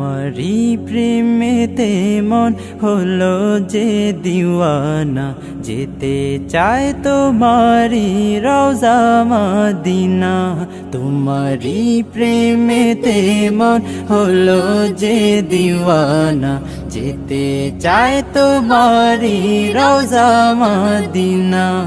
তোমারই প্রেমেতে মন হলো যে দিওয়ানা। যেতে চায় তোমারি রওজা মাদিনা। তোমারই প্রেমেতে মন হলো যে দিওয়ানা। যেতে চায় তোমারি রওজা Medina.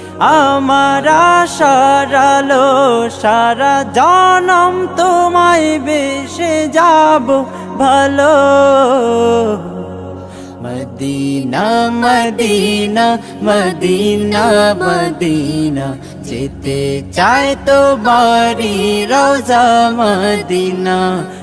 আমার সারালো সারা জনম তোমায় বেশে যাব ভালো। মদিনা মদিনা মদিনা মদিনা, যেতে চায় তো বাড়ি রোজা মদিনা।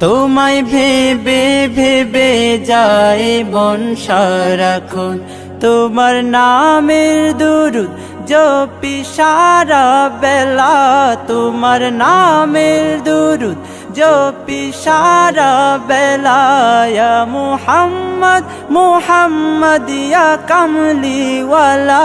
তোমায় ভেবে ভেবে যায় মন সারাক্ষণ। তোমার নামের দুরুদ জপি সারা বেলা। তোমার নামের দুরুদ জপি সারা বেলা। মুহাম্মদ মুহাম্মদ ইয়া কামলিওয়ালা।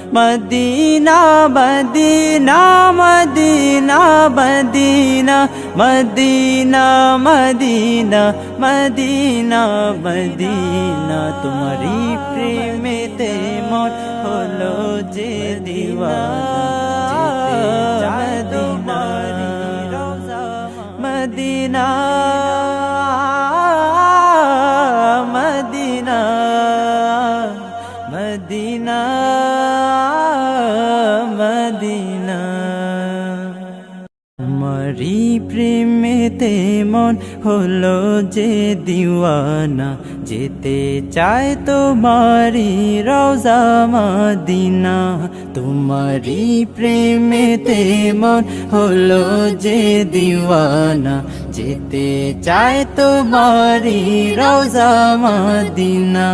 Medina Medina Medina Medina Medina Medina Medina Medina. Medina Medina Medina तरी प्रेमेलो दिवा मिरो मदीना। মদিনা। তোমারি প্রেমেতে মন হলো যে দিওয়ানা, যেতে চায় তোমারি রওজা মদিনা। তোমারি প্রেমেতে মন হলো যে দিওয়ানা, যেতে চায় তোমারি রওজা Medina.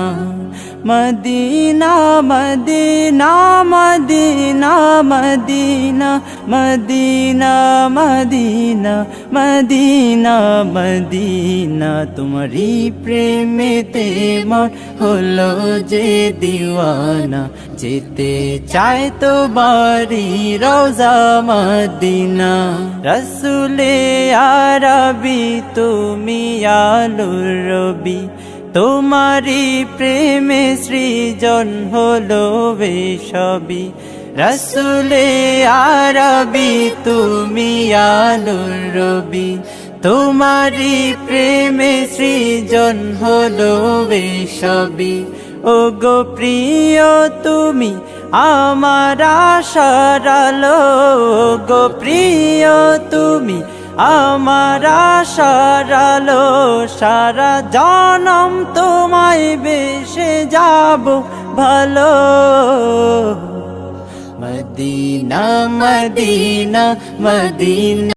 Medina Medina Medina Medina Medina Medina Medina Medina তোমারি প্রেমেতে মন হলো যে দিওয়ানা যেতে চায় তো বাড়ি রোজা মদিনা রসুলে আরবি তুমি আলুর রবি তোমারি প্রেমে সৃজন হলো বেশবি রসুলে আরবি তুমি আলুর রবি। তোমারি প্রেমে সৃজন হলো বেশবি ও গো প্রিয় তুমি, আমার আশারালো গো প্রিয় তুমি আমার সারালো সারা জনম তোমায় বেশে যাব ভালো। Medina Medina Medina.